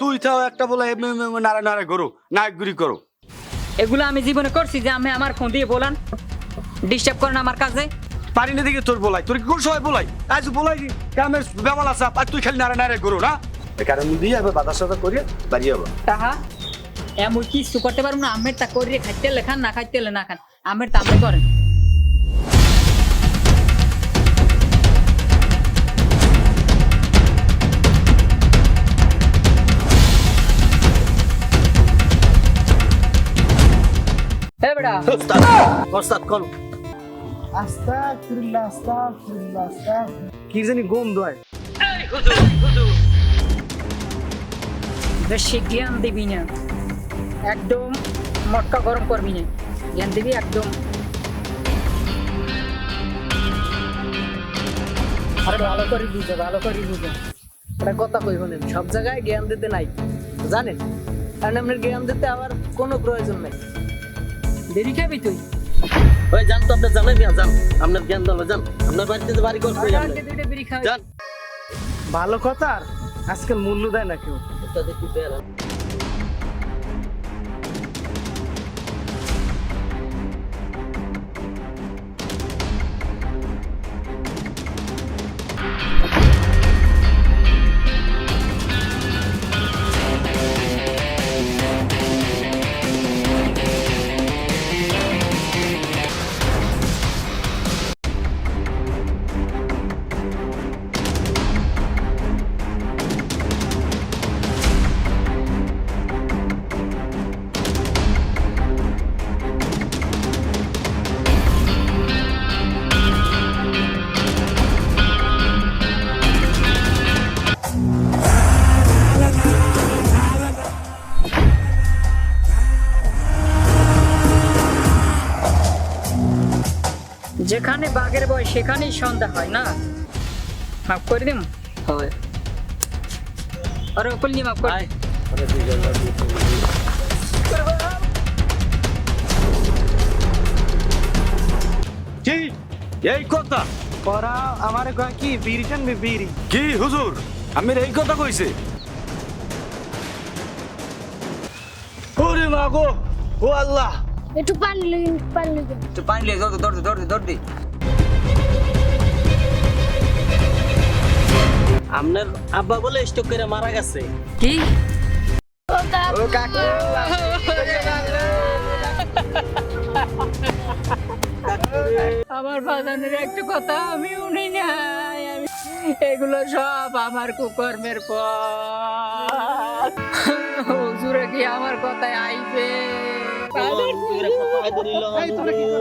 তুই তাও একটা বলে এমনি নাড়া নাড়া করো নায়কগুড়ি করো। এগুলো আমি জীবনে করছি যে আমি আমার ফোন দিয়ে বলান ডিস্টার্ব করেন আমার কাজে। পারি না দিকে তোর বলাই তোর কি কোন সময় বলাই? আজ বলাই কামের বেমাল আছে আর তুই খালি নাড়া নাড়া করো না? কারণ দিয়ে এবার বাতাস সাদা করিয়ে বাড়ি যাব। তাহা এমন কিছু করতে পারব না আমের তা করিয়ে খাইতে লেখান না খাইতে না খান আমের তা আমি করেন। এ বেটা ওস্তাদ কোন আস্তাগফিরুল্লাহ আস্তাগফিরুল্লাহ আস্তাগফিরুল্লাহ। কি জানি গন্ধ হয়। বেশি জ্ঞান দিবি না। একদম মটকা গরম করবি না। জ্ঞান দিবি একদম। আরে ভালো করে বুঝো ভালো করে বুঝো। একটা কথা কই শুনেন সব জায়গায় জ্ঞান দিতে নাই জানেন? কারণ আপনার জ্ঞান দিতে আমার কোনো প্রয়োজন নাই। দেরি খাবি তুই? ওই জান তো আপনার জানেন না জান আপনার জ্ঞান দল জান আপনার বাড়িতে যে বাড়ি করতে আজকে বিড়ি জান ভালো কথা আর আজকাল মূল্য দেয় না কেউ। দেখি একটু যেখানে বাঘের বয় সেখানেই সন্ধ্যা হয় না? মাফ করে দিম? হয়। আরে নি মাফ করে। এই কথা? আমার কয় কি বিড়ি টানবে বিড়ি। কি হুজুর? আমির এই কথা কইছে। ওরে ও আল্লাহ। একটু পানি লেগে পানি লেগে একটু পানি দৌড় দৌড় দৌড় দৌড় দি আপনার আব্বা বলে স্টক করে মারা গেছে। কি? ও কাকু। আমার বাজানের একটা কথা আমি উনি নাই। আমি এগুলো সব আমার কুকর্মের পর। হুজুরে কি আমার কথায় আইবে? হুজুরে কথা ধরিল